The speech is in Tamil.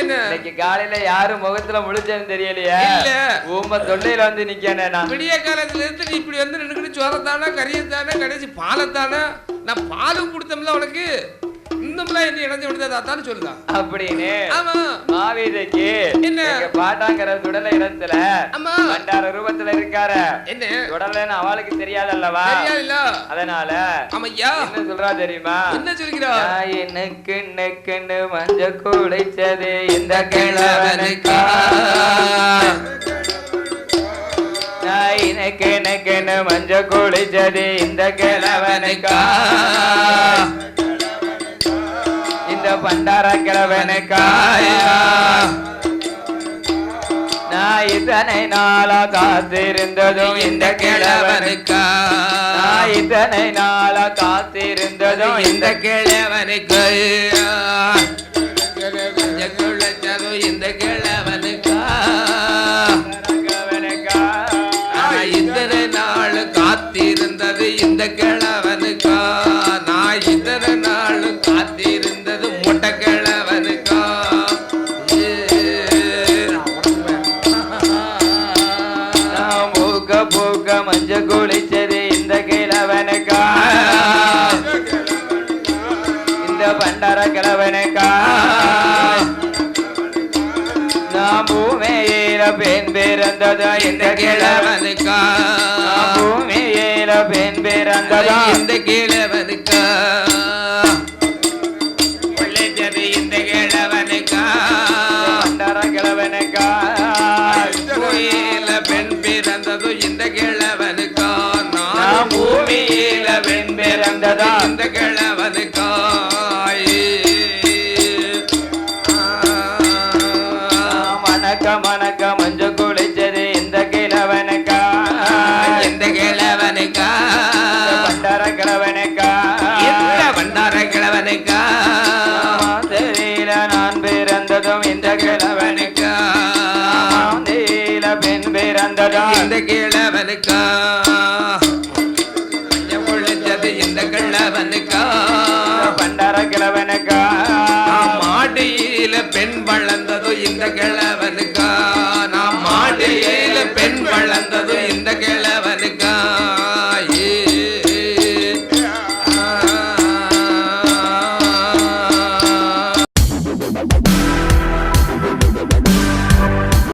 என்ன? இன்னைக்கு காலையில யாரு முகத்துல முழிச்சேன்னு தெரியலையே. ஊம தொண்டையில வந்து நிக்கனே நான். விடிய காலத்துல இருந்து நீ இப்படி வந்து நின்னுக்கிட்டு சோறத்தானே கறியத்தானே கடைசி பாலத்தானே? நான் பாலும் கொடுத்தோம்ல உனக்கு. இன்னும்லாம் என்ன இணைஞ்சு விடுதா தாத்தான்னு சொல்லுதா அப்படின்னு ஆமா. மாவீதைக்கு என்ன? பாட்டாங்கிற சுடல இடத்துல ஆமா. பண்டார ரூபத்துல இருக்காரு. என்ன? சுடலன்னு அவளுக்கு தெரியாதல்லவா? தெரியாதுல்ல. அதனால ஆமையா? என்ன சொல்றா தெரியுமா? என்ன சொல்கிறா? எனக்கு நெக்குன்னு மஞ்ச குடைச்சது இந்த கிழவனுக்கா? எனக்கு நெக்குன்னு மஞ்ச குடைச்சது இந்த கிழவனுக்கா? பண்டார கிழவனுக்கா நான் இத்தனை நாளா காத்திருந்ததும் இந்த கிழவனுக்கா. நான் இத்தனை நாளா காத்திருந்ததும் இந்த கிழவனுக்கு. குழைச்சதும் இந்த கிழவனுக்கா. கிழவனுக்கா இத்தனை நாள் காத்திருந்தது இந்த கிழவனுக்கா பூக்க மஞ்ச குளிச்சது இந்த கிழவனுக்கா. இந்த பண்டார கிழவனுக்கா. நான் பூமியில பெண் பிறந்ததோ இந்த கிழவனுக்கா. பூமியில பெண் பிறந்ததோ. இந்த கிழவனுக்கு. வணக்க வணக்க மஞ்ச குளிச்சது இந்த கிழவனுக்கா? இந்த கிழவனுக்கா? பண்டார கிழவனுக்கா? இந்த பண்டார கிழவனுக்கா? தெரியல நான் பிறந்ததும் இந்த கிழவனுக்கா? தெரியல பெண் பிறந்ததும் இந்த கிழவனுக்கா? குளிச்சது இந்த கிழவனுக்கா? பண்டார கிழவனுக்கா?